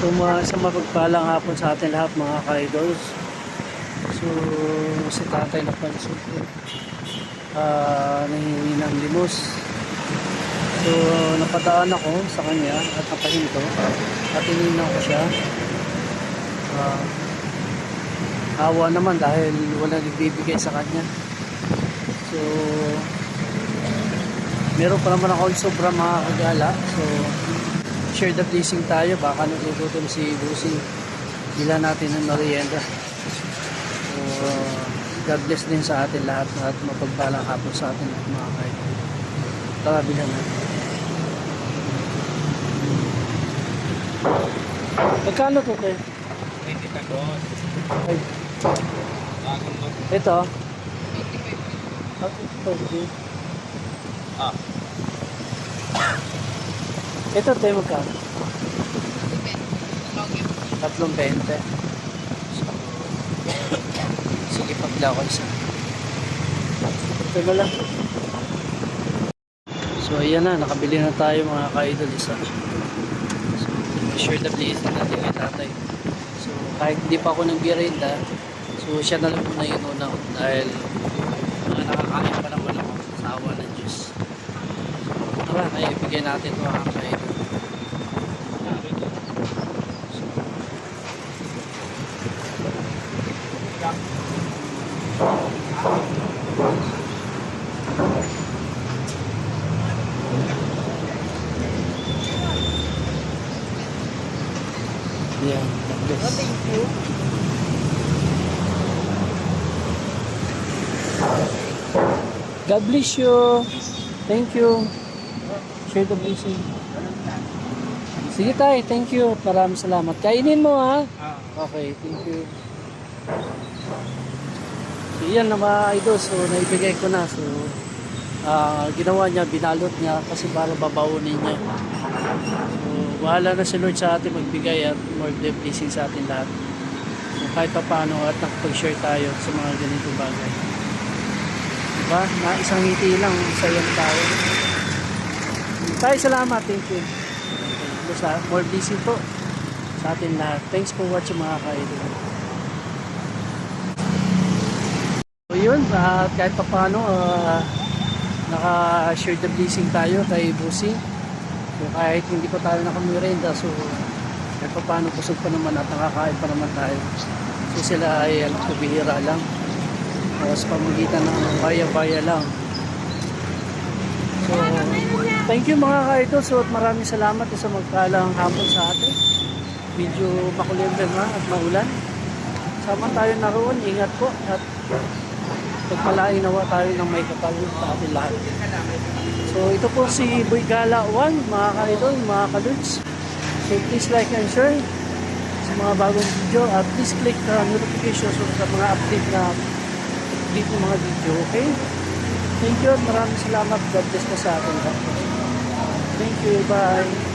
So, mga, sa mapagpalang hapon sa atin lahat mga ka-idols. So, si tatay na pansin ko. ah nangihingi ng limos. So, napadaan ako sa kanya at napahinto. At ininaw ko siya. Ah, awa naman dahil wala nagbibigay sa kanya. So, meron pa naman ako sobra mga kagala. So, share the blessing tayo. Baka nagugutom si Busing. Bila natin ng merienda. So, God bless din sa atin lahat at mapagpalang hapon sa atin at mga kaibigan. Tara, bilan natin. Magkano to, te? 20 tagos. Ito. Okay, pwede. Ah, Ito, te, magkano? Tatlong 20. Sige, pagla ko isa. Teka lang. So, ayan na. Nakabili na tayo mga ka-idol isa. So, share the blessing natin kay tatay. So, kahit hindi pa ako nag-birenda, so siya na lang muna yung unang dahil mga nakakain pa naman ako sa awa ng Diyos. Tara, ay ibigay natin ito mga ka-idol. Yeah, God bless. God bless you. Thank you. Share the blessing. Sige tayo, thank you. Maraming salamat. Kainin mo ha. ah. Okay, thank you. So, yan na mga idol. So, naibigay ko na. So, ah, ginawa niya, binalot niya kasi para babaunin niya. So, bahala na si Lord sa atin magbigay at more blessing sa atin lahat. So, kahit pa paano at nakapag-share tayo sa mga ganito bagay. Diba? Na isang ngiti lang, sayang tayo. Tayo salamat, thank you. Basta, more blessing po sa atin lahat. Thanks for watching mga ka-idol. Yun, at kahit pa paano, ah, naka-share the blessing tayo kay Busi. So kahit hindi pa tayo nakamirenda, so kahit pa paano busog pa naman at nakakain pa naman tayo. So sila ay alam ko bihira lang. O sa pamagitan ng baya-baya lang. So, thank you mga ka-idol. So, at maraming salamat sa magkalang hapon sa atin. Medyo makulimlim ha at maulan. Sama tayo naroon. Ingat po at pagpalain nawa tayo ng may kapal sa atin lahat. So, ito po si Boy Gala 1, mga ka-idol, mga ka-dudes. So, please like and share sa mga bagong video at please click the notification so sa mga update na update ng mga video, okay? Thank you at maraming salamat. God bless sa atin. Thank you. Bye.